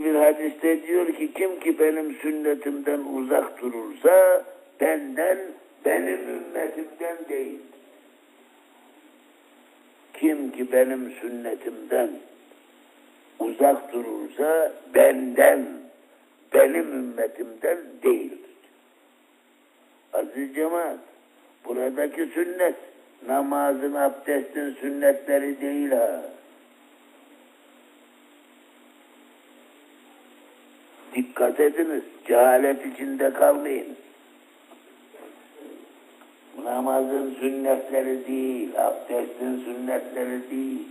Bir hadiste diyor ki kim ki benim sünnetimden uzak durursa benden benim ümmetimden değil. Kim ki benim sünnetimden uzak durursa benden benim ümmetimden değildir. Aziz cemaat, buradaki sünnet namazın, abdestin sünnetleri değil ha. Dikkat ediniz, cehalet içinde kalmayın. Namazın sünnetleri değil, abdestin sünnetleri değil.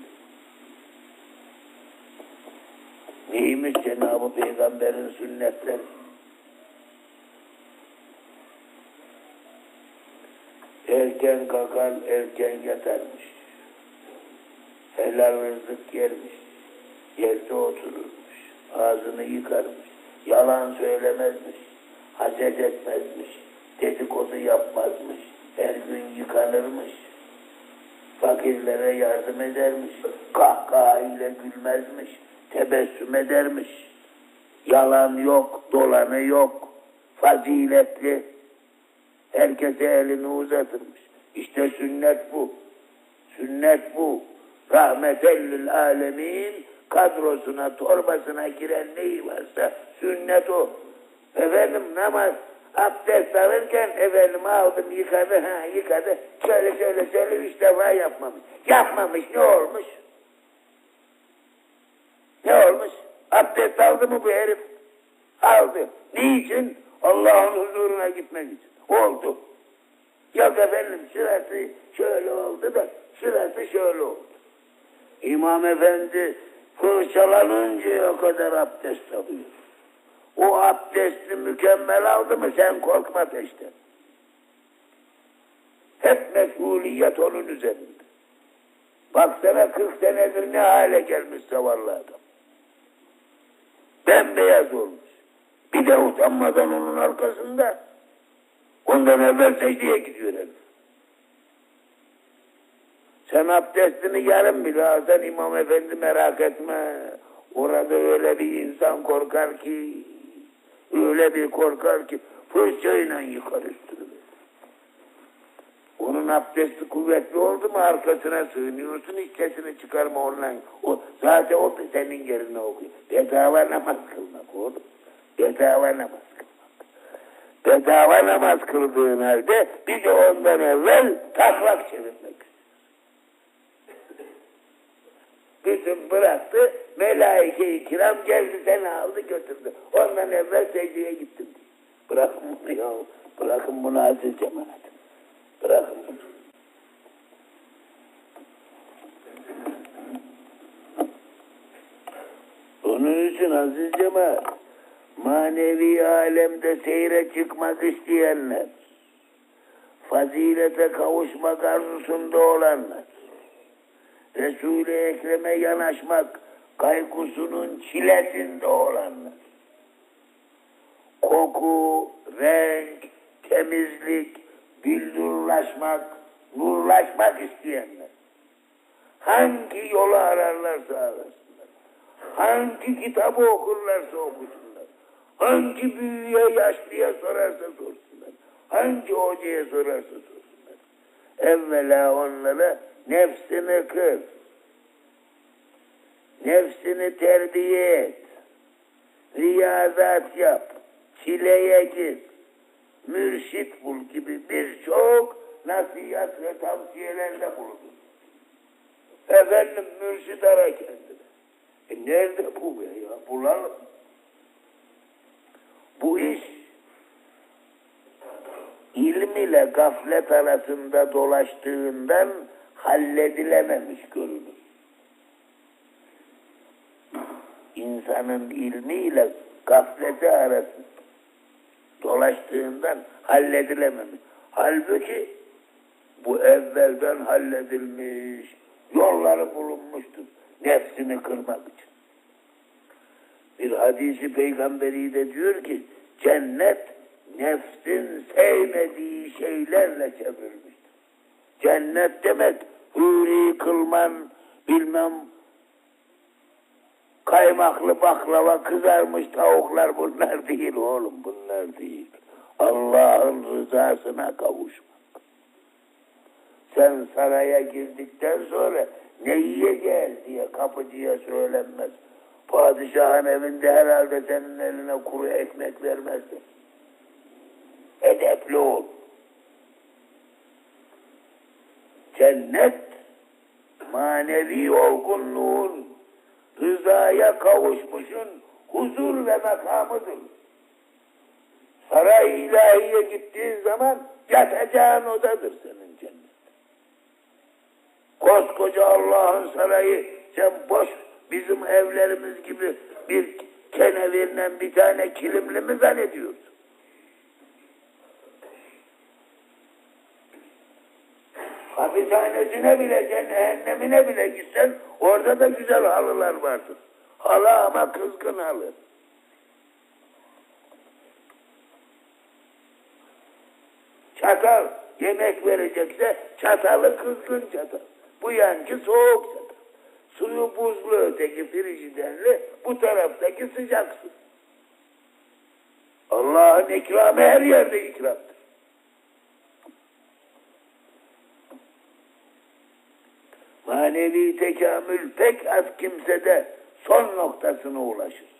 Neymiş Cenab-ı Peygamber'in sünnetleri? Erken kalkar, erken yatarmış. Helal rızık yermiş. Yerde otururmuş. Ağzını yıkarmış. Yalan söylemezmiş. Haset etmezmiş. Dedikodu yapmazmış. Her gün yıkanırmış. Fakirlere yardım edermiş. Kahkahayla gülmezmiş. Tebessüm edermiş. Yalan yok, dolanı yok. Faziletli. Herkese elini uzatırmış. İşte sünnet bu. Sünnet bu. Rahmetellil alemin kadrosuna, torbasına giren neyi varsa sünnet o. Efendim namaz, abdest alırken efendim aldım yıkadı, ha yıkadı. Şöyle şöyle şöyle üç defa yapmamış. Yapmamış ne olmuş? Ne olmuş? Abdest aldı mı bu herif? Aldı. Niçin? Allah'ın huzuruna gitmek için. Oldu. Yok efendim şurası şöyle oldu da şurası şöyle oldu. İmam efendi fırçalanıncaya kadar abdest alıyor. O abdesti mükemmel aldı mı sen korkma peşten. Hep mesuliyet onun üzerinde. Baksana 40 senedir ne hale gelmiş zavallı adam. Bembeyaz olmuş. Bir de utanmadan onun arkasında ondan evvel secdeye gidiyor herif. Sen abdestini yarım bile alsan İmam Efendi merak etme. Orada öyle bir insan korkar ki, öyle bir korkar ki fırçayla yıkar üstünü. Onun abdesti kuvvetli oldu mu arkasına sığınıyorsun hiç sesini çıkarma ondan. O, zaten o senin yerine okuyor. Bedava namaz kılmak oğlum. Bedava namaz kılmak. Bedava namaz kıldığın halde bir de ondan evvel taklak çevirmek. Kiram geldi seni aldı götürdü. Ondan evvel secdeye gittim. Bırakın bunu ya, bırakın bunu aziz cemaat. Bırakın bunu. Onun için aziz cemaat, manevi alemde seyre çıkmak isteyenler, fazilete kavuşmak arzusunda olanlar, Resul-i Ekrem'e yanaşmak kaygısunun çilesinde olanlar, koku, renk, temizlik, billurlaşmak, nurlaşmak isteyenler, hangi yolu ararlarsa arasınlar, hangi kitabı okurlarsa okusunlar, hangi büyüye, yaşlıya sorarsa sorsunlar, hangi hocaya sorarsa sorsunlar, evvela onlara nefsini kır, nefsini terbiye et, riyazat yap, çileye git, mürşit bul gibi birçok nasihat ve tavsiyelerde bulunur. Efendim mürşit ara kendine. E nerede bu be ya? Bulalım. Bu iş ilim ile gaflet arasında dolaştığından halledilememiş görünür. İnsanın ilmiyle gafleti arasında dolaştığından halledilememiş. Halbuki bu evvelden halledilmiş, yolları bulunmuştur nefsini kırmak için. Bir hadisi peygamberi de diyor ki cennet nefsin sevmediği şeylerle çevrilmiştir. Cennet demek huri kılman, bilmem kaymaklı baklava, kızarmış tavuklar bunlar değil oğlum, bunlar değil. Allah'ın rızasına kavuşmak. Sen saraya girdikten sonra ne yiyeceğiz diye kapıcıya söylenmez. Padişahın evinde herhalde senin eline kuru ekmek vermezler. Edepli ol. Cennet manevi olgunluğun rızaya kavuşmuşun huzur ve makamıdır. Saray ilahiye gittiğin zaman yatacağın odadır senin cennet. Koskoca Allah'ın sarayı sen boş bizim evlerimiz gibi bir kenevinden bir tane kilimli mi zannediyorsun? Hapishanesine bile, cehennemine bile gitsen orada da güzel halılar vardır. Halı ama kızgın halı. Çatal yemek verecekse çatalı kızgın çatal. Bu yankı soğuk çatal. Suyu buzlu öteki frijiderli, bu taraftaki sıcak su. Allah'ın ikramı her yerde ikramdır. Manevi tekamül pek az kimsede son noktasına ulaşır.